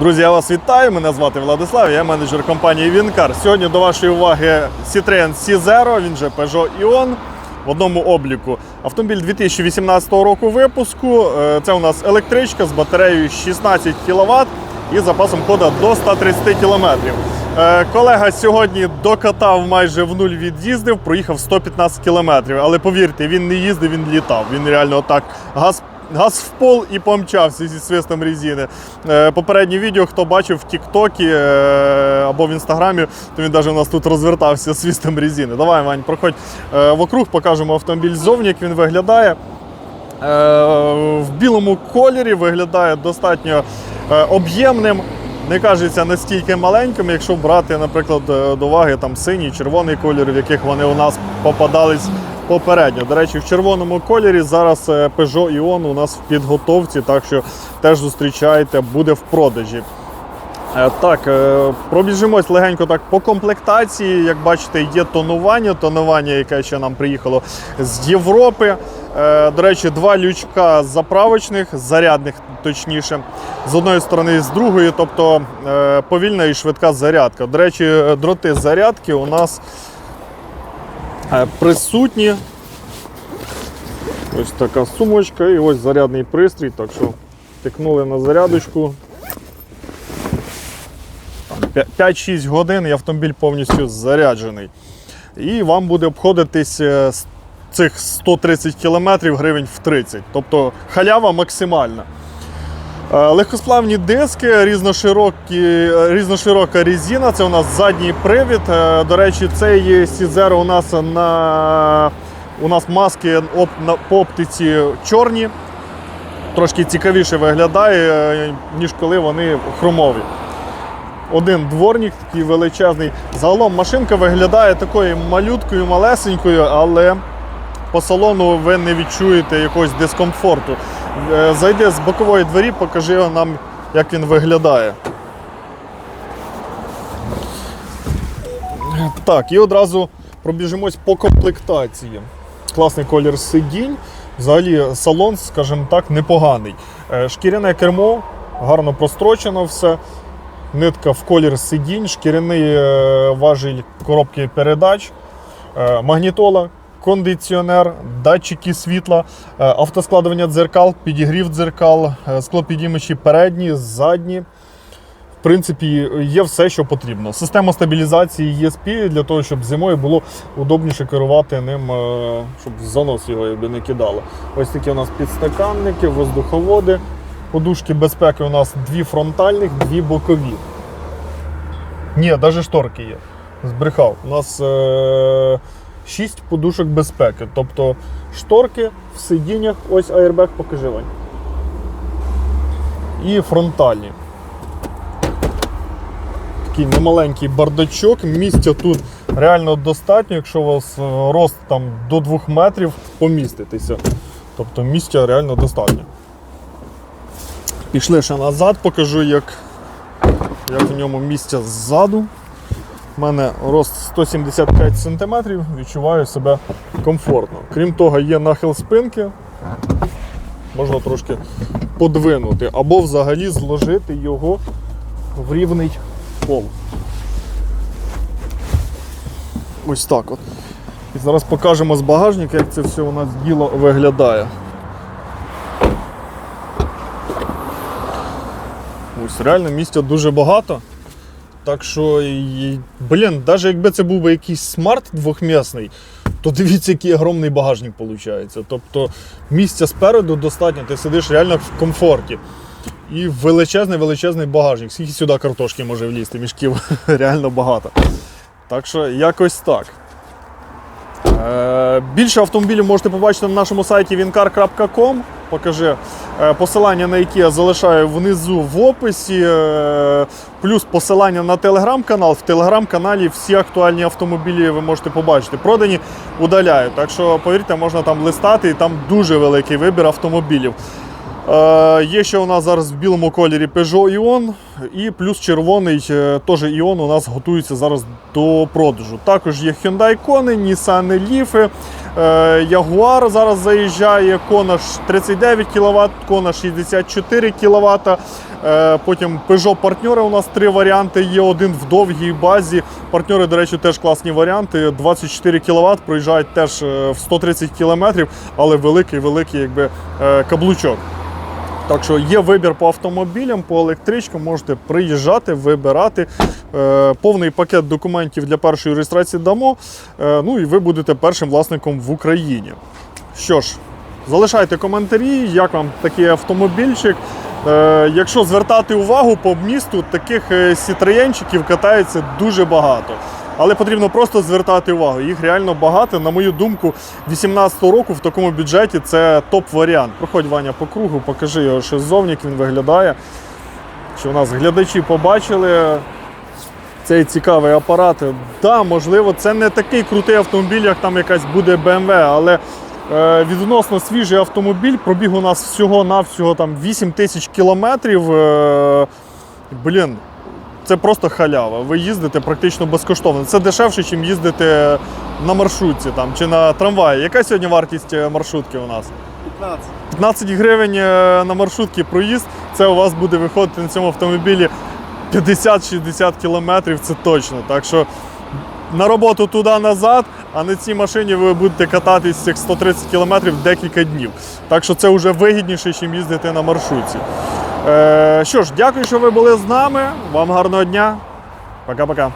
Друзі, я вас вітаю. Мене звати Владислав, я менеджер компанії Вінкар. Сьогодні до вашої уваги Citroen C0, він же Peugeot Ion в одному обліку. Автомобіль 2018 року випуску. Е, Це у нас електричка з батареєю 16 кВт і запасом ходу до 130 км. Колега сьогодні докатав майже в нуль від'їздив, проїхав 115 км. Але повірте, він не їздив, він літав. Він реально отак газ Газ в пол і помчався зі свистом резини. Е, Попереднє відео, хто бачив в Тіктокі е, або в інстаграмі, то він навіть у нас тут розвертався свистом резини. Давай, Вань, проходь е, вокруг, покажемо автомобіль ззовні, як він виглядає. В білому кольорі виглядає достатньо об'ємним. Не кажеться настільки маленьким, якщо брати, наприклад, до уваги там синій, червоний кольор, в яких вони у нас попадались попередньо. До речі, в червоному кольорі зараз е, Peugeot Ion у нас в підготовці, так що теж зустрічайте, буде в продажі. Е, Так, е, пробіжимось легенько так по комплектації. Як бачите, є тонування, тонування, яке ще нам приїхало з Європи. До речі, два лючка заправочних, зарядних, точніше, з одної сторони з другої, тобто повільна і швидка зарядка. До речі, дроти зарядки у нас присутні. Ось така сумочка і ось зарядний пристрій. Так що тикнули на зарядочку. 5-6 годин і автомобіль повністю заряджений. І вам буде обходитись е, цих 130 км гривень в 30. Тобто халява максимальна. Е, Легкосплавні диски, різноширокі, е, різноширока резина, це у нас задній привід. Е, До речі, цей C0 у нас на у нас маски по оптиці чорні. Трошки цікавіше виглядає, ніж коли вони хромові. Один дворник такий величезний. Загалом машинка виглядає такою малюткою, малесенькою, але по салону ви не відчуєте якогось дискомфорту. Е, Зайди з бокової двері, покажи нам, як він виглядає. Так, і одразу пробіжимось по комплектації. Класний колір сидінь. Взагалі салон, скажімо так, непоганий. Е, Шкіряне кермо, гарно прострочено все. Нитка в колір сидінь, шкіряний е, важіль коробки передач, магнітола, кондиціонер, датчики світла, е, автоскладування дзеркал, підігрів дзеркал, е, склопідіймачі передні, задні. В принципі, є все, що потрібно. Система стабілізації ESP для того, щоб зимою було удобніше керувати ним, е, щоб занос його якби не кидало. Ось такі у нас підстаканники, воздуховоди. Подушки безпеки у нас дві фронтальних, дві бокові. Ні, навіть шторки є. Збрехав. У нас е- 6 подушок безпеки. Тобто шторки в сидіннях, ось аербек покажи Вань. І фронтальні. Такий немаленький бардачок. Місця тут реально достатньо, якщо у вас е, рост там до 2 метрів, поміститися. Тобто місця реально достатньо. Пішли ще назад, покажу, як, як в ньому місця ззаду. У мене рост 175 см, відчуваю себе комфортно. Крім того, є нахил спинки, можна трошки подвинути, або взагалі зложити його в рівний пол. Ось так от. І зараз покажемо з багажника, як це все у нас діло виглядає. Ось реально місця дуже багато. Так що, блін, навіть якби це був би якийсь смарт двохмісний, то дивіться, який огромний багажник виходить. Тобто місця спереду достатньо, ти сидиш реально в комфорті. І величезний величезний багажник. Скільки сюди картошки може влізти, мішків реально багато. Так що якось так. Е, Більше автомобілів можете побачити на нашому сайті wincar.com. Покажи посилання на які я залишаю внизу в описі. Е, Плюс посилання на телеграм-канал. В телеграм-каналі всі актуальні автомобілі ви можете побачити. Продані удаляю. Так що, повірте, можна там листати, і там дуже великий вибір автомобілів. Е, Є ще у нас зараз в білому кольорі Peugeot Ion і плюс червоний е, теж Ion у нас готується зараз до продажу. Також є Hyundai Kona, Nissan Leaf, Е, Ягуар зараз заїжджає, ж 39 кВт, Кона 64 кВт. Потім Peugeot партнери у нас три варіанти. Є один в довгій базі. Партнери, до речі, теж класні варіанти. 24 кВт, проїжджають теж в 130 км, але великий, великий якби, каблучок. Так що є вибір по автомобілям, по електричкам, можете приїжджати, вибирати. Е, повний пакет документів для першої реєстрації дамо. Е, ну і ви будете першим власником в Україні. Що ж, залишайте коментарі, як вам такий автомобільчик. Е, якщо звертати увагу по місту, таких е, сітроєнчиків катається дуже багато. Але потрібно просто звертати увагу. Їх реально багато. На мою думку, 2018 року в такому бюджеті це топ-варіант. Проходь Ваня по кругу, покажи його ще ззовні, як він виглядає. Що у нас глядачі побачили цей цікавий апарат. Так, да, можливо, це не такий крутий автомобіль, як там якась буде BMW, але е, відносно свіжий автомобіль. Пробіг у нас всього-навсього там 8 тисяч кілометрів. Е, блін, це просто халява. Ви їздите практично безкоштовно. Це дешевше, ніж їздити на маршрутці там, чи на трамваї. Яка сьогодні вартість е, маршрутки у нас? 15. 15 гривень е, на маршрутки проїзд, це у вас буде виходити на цьому автомобілі 50-60 кілометрів, це точно. Так що на роботу туди-назад, а на цій машині ви будете кататись цих 130 кілометрів декілька днів. Так що це вже вигідніше, ніж їздити на маршрутці. Е, що ж, дякую, що ви були з нами. Вам гарного дня. Пока-пока.